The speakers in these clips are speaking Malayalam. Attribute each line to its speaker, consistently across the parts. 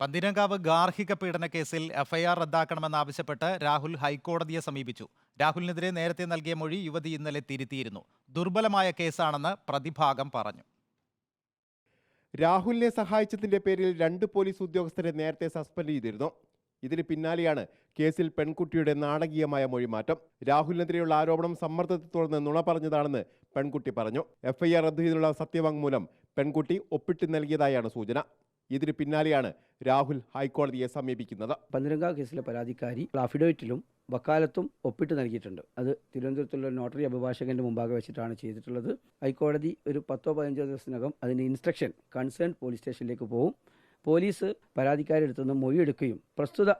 Speaker 1: പന്തിരങ്കാവ് ഗാർഹിക പീഡന കേസിൽ എഫ്ഐആർ റദ്ദാക്കണമെന്നാവശ്യപ്പെട്ട് രാഹുൽ ഹൈക്കോടതിയെ സമീപിച്ചു. രാഹുലിനെതിരെ നേരത്തെ നൽകിയ മൊഴി യുവതി ഇന്നലെ തിരുത്തിയിരുന്നു. ദുർബലമായ കേസാണെന്ന് പ്രതിഭാഗം പറഞ്ഞു.
Speaker 2: രാഹുലിനെ സഹായിച്ചതിന്റെ പേരിൽ രണ്ട് പോലീസ് ഉദ്യോഗസ്ഥരെ നേരത്തെ സസ്പെൻഡ് ചെയ്തിരുന്നു. ഇതിന് പിന്നാലെയാണ് കേസിൽ പെൺകുട്ടിയുടെ നാടകീയമായ മൊഴിമാറ്റം. രാഹുലിനെതിരെയുള്ള ആരോപണം സമ്മർദ്ദത്തെ തുടർന്ന് നുണ പറഞ്ഞതാണെന്ന് പെൺകുട്ടി പറഞ്ഞു. എഫ്ഐആർ റദ്ദു ചെയ്തുള്ള സത്യവാങ്മൂലം പെൺകുട്ടി ഒപ്പിട്ട് നൽകിയതായാണ് സൂചന. ഇതിന് പിന്നാലെയാണ് രാഹുൽ ഹൈക്കോടതിയെ സമീപിക്കുന്നത്.
Speaker 3: പന്തിരങ്കാവ് കേസിലെ പരാതിക്കാരി അഫിഡവിറ്റിലും വക്കാലത്തും ഒപ്പിട്ട് നൽകിയിട്ടുണ്ട്. അത് തിരുവനന്തപുരത്തുള്ള നോട്ടറി അഭിഭാഷകന്റെ മുമ്പാകെ വെച്ചിട്ടാണ് ചെയ്തിട്ടുള്ളത്. ഹൈക്കോടതി ഒരു പത്തോ പതിനഞ്ചോ ദിവസത്തിനകം അതിന്റെ ഇൻസ്ട്രക്ഷൻ കൺസേൺ പോലീസ് സ്റ്റേഷനിലേക്ക് പോകും പോലീസ് പരാതിക്കാരെടുത്തു നിന്ന് മൊഴിയെടുക്കുകയും പ്രസ്തുത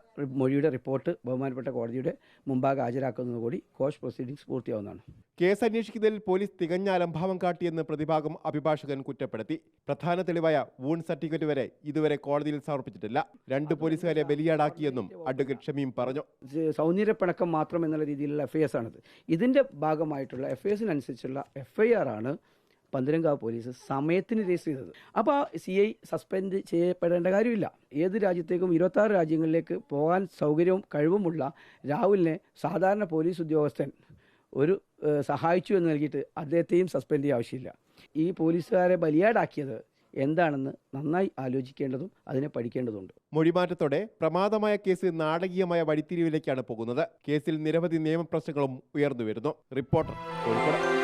Speaker 3: മൊഴിയുടെ റിപ്പോർട്ട് ബഹുമാനപ്പെട്ട കോടതിയുടെ മുമ്പാകെ ഹാജരാക്കുന്നതോടുകൂടി കോഷ് പ്രൊസീഡിംഗ്സ് പൂർത്തിയാവുന്നതാണ്.
Speaker 2: കേസ് അന്വേഷിക്കുന്നതിൽ പോലീസ് തികഞ്ഞ അലംഭാവം കാട്ടിയെന്ന് പ്രതിഭാഗം അഭിഭാഷകൻ കുറ്റപ്പെടുത്തി. പ്രധാന തെളിവായ വൂൺ സർട്ടിഫിക്കറ്റ് വരെ ഇതുവരെ കോടതിയിൽ സമർപ്പിച്ചിട്ടില്ല. രണ്ട് പോലീസുകാരെ ബലിയാടാക്കിയെന്നും അഡ്വക്കേറ്റ് ഷമീം പറഞ്ഞു.
Speaker 3: സൗന്ദര്യപ്പണക്കം മാത്രം എന്നുള്ള രീതിയിലുള്ള എഫ് ഐ എസ് ആണിത്. ഇതിന്റെ ഭാഗമായിട്ടുള്ള എഫ് ഐ എസിനനുസരിച്ചുള്ള എഫ് ഐ ആർ ആണ് പന്തലങ്കാവ് പോലീസ് സമയത്തിന് രജിസ്റ്റർ ചെയ്തത്. അപ്പോൾ സി ഐ സസ്പെൻഡ് ചെയ്യപ്പെടേണ്ട കാര്യമില്ല. ഏത് രാജ്യത്തേക്കും ഇരുപത്താറ് രാജ്യങ്ങളിലേക്ക് പോകാൻ സൗകര്യവും കഴിവുമുള്ള രാഹുലിനെ സാധാരണ പോലീസ് ഉദ്യോഗസ്ഥൻ ഒരു സഹായിച്ചു എന്ന് നൽകിയിട്ട് അദ്ദേഹത്തെയും സസ്പെൻഡ് ചെയ്യാൻ ആവശ്യമില്ല. ഈ പോലീസുകാരെ ബലിയാടാക്കിയത് എന്താണെന്ന് നന്നായി ആലോചിക്കേണ്ടതും അതിനെ പഠിക്കേണ്ടതുണ്ട്.
Speaker 2: മൊഴിമാറ്റത്തോടെ പ്രമാദമായ കേസ് നാടകീയമായ വഴിത്തിരിവിലേക്കാണ് പോകുന്നത്. കേസിൽ നിരവധി നിയമപ്രശ്നങ്ങളും ഉയർന്നു വരുന്നു. റിപ്പോർട്ടർ കോഴിക്കോട്.